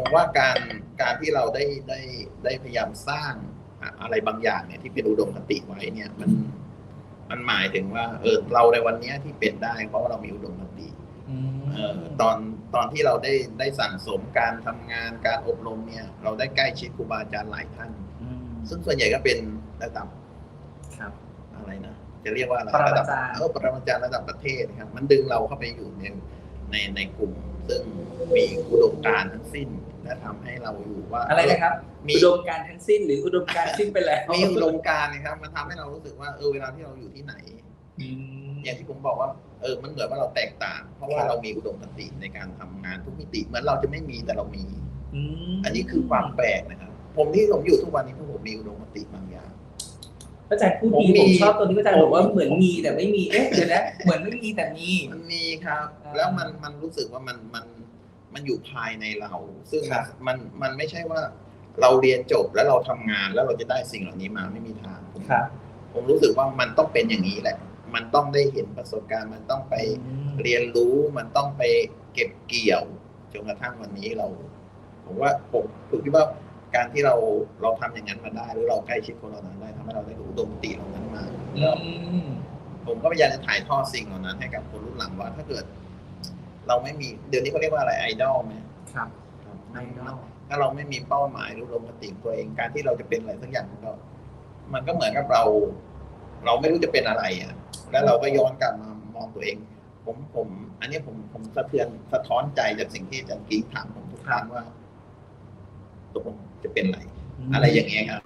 ผมว่าการการที่เราได้ได้ได้พยายามสร้างอะอะไรบางอย่างเนี่ยที่เป็นอุดมคติไว้เนี่ยมันมันหมายถึงว่าเออเราในวันเนี้ยที่เป็นได้เพราะว่าเรามีอุดมคติอืมเออตอนตอนที่เราได้ได้สั่งสมการทำงานการอบรมเนี่ย เราได้ใกล้ชิดครูบาอาจารย์หลายท่านอืมซึ่งส่วนใหญ่ก็เป็นระดับครับอะไรนะจะเรียกว่าอะไรปรมาระดับจารย์เออปรมาจารย์ระดับประเทศนะครับ มันดึงเราเข้าไปอยู่ใน ในในกลุ่ม ซึ่งมีอุดมการณ์ทั้งสิ้นและทำให้เราอยู่ว่าอะไรนะครับมีอุดมการณ์ทั้งสิ้น หรืออุดมการณ์สิ้นไปแล้วมีอุดมการณ์นะครับมันทำให้เรารู้สึกว่าเออเวลาที่เราอยู่ที่ไหนอืมอย่างที่ผมบอกว่าเออมันเหมือนว่าเราแตกต่าง เพราะว่าครับเรามีอุดมคติในการทำงานทุกมิติเหมือนเราจะไม่มีแต่เรามีอืมอันนี้คือความแปลกนะครับ ผมที่ผมอยู่ทุกวันนี้เพราะผมมีอุดมคติบางอย่างพระ อาจารย์พูดผมดีมีผมชอบตัวนี้พระอาจารย์บอกว่าผมเหมือนมีแต่ไม่มีเอ๊ะเดี๋ยวนะเหมือนไม่มีแต่มีมันมีครับอ่าแล้วมันมันรู้สึกว่ามันมันมันอยู่ภายในเรา ซึ่งครับมันมันไม่ใช่ว่าเราเรียนจบแล้วเราทำงานแล้วเราจะได้สิ่งเหล่านี้มาไม่มีทางผมครับ ผมรู้สึกว่ามันต้องเป็นอย่างนี้แหละ มันต้องได้เห็นประสบการณ์ มันต้องไปอืมเรียนรู้มันต้องไปเก็บเกี่ยวจนกระทั่งวันนี้เรา ผมว่าผมผมคิดว่า การที่เราเราทำอย่างนั้นมาได้ หรือเราใกล้ชิดคนเหล่านั้นได้ทำให้เราได้อุดมคติเหล่านั้นมาอืแล้วมผมก็พยายามจะถ่ายทอดสิ่งเหล่านั้น ให้กับคนรุ่นหลังว่าถ้าเกิด เราไม่มีเดี๋ยวนี้เขาเรียกว่าอะไรไอดอลไหมครับครับไอดอลถ้าเราไม่มีเป้าหมายหรืออุดมคติของตัวเองการที่เราจะเป็นอะไรสักอย่างมันก็มันก็เหมือนกับเรา เราไม่รู้จะเป็นอะไรอะ แล้วเราก็ย้อนกลับมามองตัวเอง ผมผม อันนี้ผมผมสะเทือนสะท้อนใจจากสิ่งที่อาจารย์กิ๊กถามผมทุกครั้งว่า ตกลงจะเป็นอะไร อะไรอย่างเงี้ยครับ